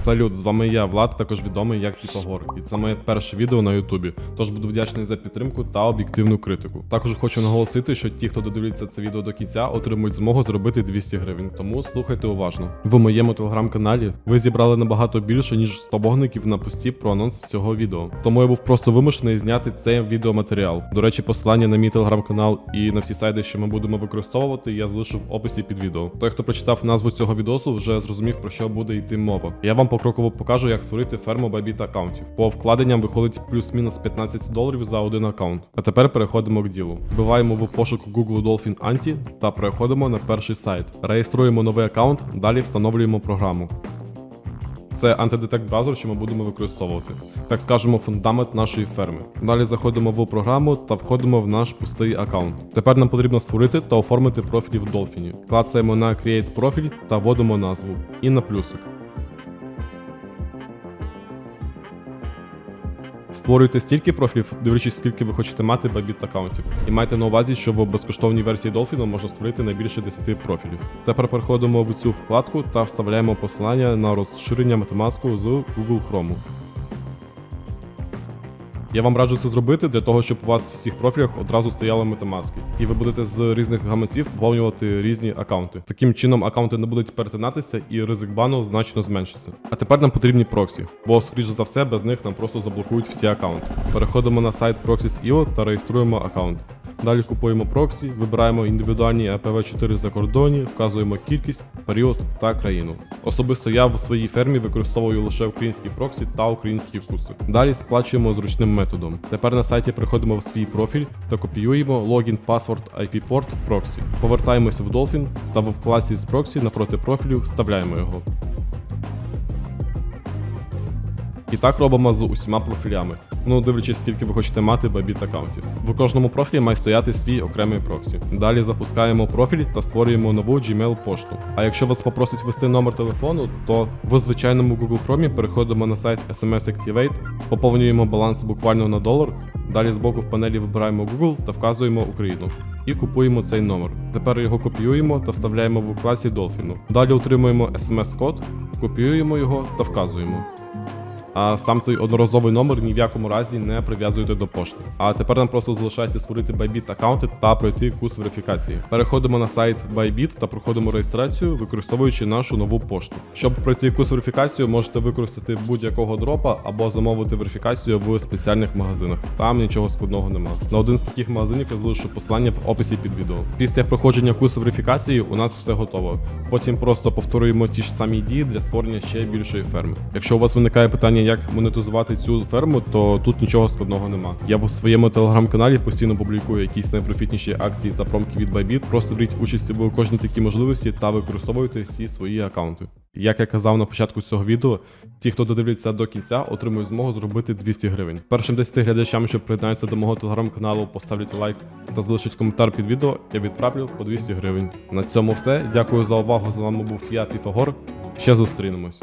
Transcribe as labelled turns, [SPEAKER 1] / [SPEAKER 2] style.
[SPEAKER 1] Салют, з вами я, Влад, також відомий як Піфагор. І це моє перше відео на Ютубі. Тож буду вдячний за підтримку та об'єктивну критику. Також хочу наголосити, що ті, хто додивляться це відео до кінця, отримують змогу зробити 200 гривень. Тому слухайте уважно. В моєму телеграм-каналі ви зібрали набагато більше, ніж 100 вогників на пості про анонс цього відео. Тому я був просто вимушений зняти цей відеоматеріал. До речі, посилання на мій телеграм-канал і на всі сайти, що ми будемо використовувати, я залишу в описі під відео. Той, хто прочитав назву цього відосу, вже зрозумів про що буде йти мова. Я вам покроково покажу, як створити ферму Bybit аккаунтів. По вкладенням виходить плюс-мінус 15 доларів за один аккаунт. А тепер переходимо к ділу. Вбиваємо в пошук Google Dolphin Anti та переходимо на перший сайт. Реєструємо новий аккаунт, далі встановлюємо програму. Це антидетект браузер, що ми будемо використовувати. Так скажемо, фундамент нашої ферми. Далі заходимо в програму та входимо в наш пустий аккаунт. Тепер нам потрібно створити та оформити профілі в Dolphin. Клацаємо на Create профіль та вводимо назву і на плюсик. Створюйте стільки профілів, дивлячись, скільки ви хочете мати бабіт аккаунтів. І майте на увазі, що в безкоштовній версії Dolphin можна створити найбільше 10 профілів. Тепер переходимо в цю вкладку та вставляємо посилання на розширення MetaMask з Google Chrome. Я вам раджу це зробити для того, щоб у вас в всіх профілях одразу стояли метамаски, і ви будете з різних гаманців поповнювати різні аккаунти. Таким чином аккаунти не будуть перетинатися і ризик бану значно зменшиться. А тепер нам потрібні проксі, бо, скоріше за все, без них нам просто заблокують всі аккаунти. Переходимо на сайт Proxys.io та реєструємо аккаунт. Далі купуємо проксі, вибираємо індивідуальні IPv4 закордонні, вказуємо кількість, період та країну. Особисто я в своїй фермі використовую лише українські проксі та українські куси. Далі сплачуємо зручним методом. Тепер на сайті приходимо в свій профіль та копіюємо логін, паспорт, IP-порт проксі. Повертаємося в Dolphin та в вкладці з проксі напроти профілю вставляємо його. І так робимо з усіма профілями. Ну, дивлячись, скільки ви хочете мати Bybit аккаунтів. В кожному профілі має стояти свій окремий проксі. Далі запускаємо профіль та створюємо нову Gmail пошту. А якщо вас попросять ввести номер телефону, то в звичайному Google Chrome переходимо на сайт SMS Activate, поповнюємо баланс буквально на долар. Далі збоку в панелі вибираємо Google та вказуємо Україну. І купуємо цей номер. Тепер його копіюємо та вставляємо в класі Dolphin. Далі отримуємо SMS-код, копіюємо його та вказуємо. А сам цей одноразовий номер ні в якому разі не прив'язуєте до пошти. А тепер нам просто залишається створити Bybit аккаунти та пройти курс верифікації. Переходимо на сайт Bybit та проходимо реєстрацію, використовуючи нашу нову пошту. Щоб пройти курс верифікацію, можете використати будь-якого дропа або замовити верифікацію в спеціальних магазинах. Там нічого складного нема. На один з таких магазинів я залишу посилання в описі під відео. Після проходження курсу верифікації у нас все готово. Потім просто повторюємо ті ж самі дії для створення ще більшої ферми. Якщо у вас виникає питання, як монетизувати цю ферму, то тут нічого складного нема. Я в своєму телеграм-каналі постійно публікую якісь найпрофітніші акції та промки від Bybit. Просто беріть участь в кожній такій можливості та використовуйте всі свої аккаунти. Як я казав на початку цього відео, ті, хто додивляться до кінця, отримують змогу зробити 200 гривень. Першим 10 глядачам, що приєднаються до мого телеграм-каналу, поставлять лайк та залишать коментар під відео, я відправлю по 200 гривень. На цьому все. Дякую за увагу. З вами був я, Піфагор. Ще зустрінемось.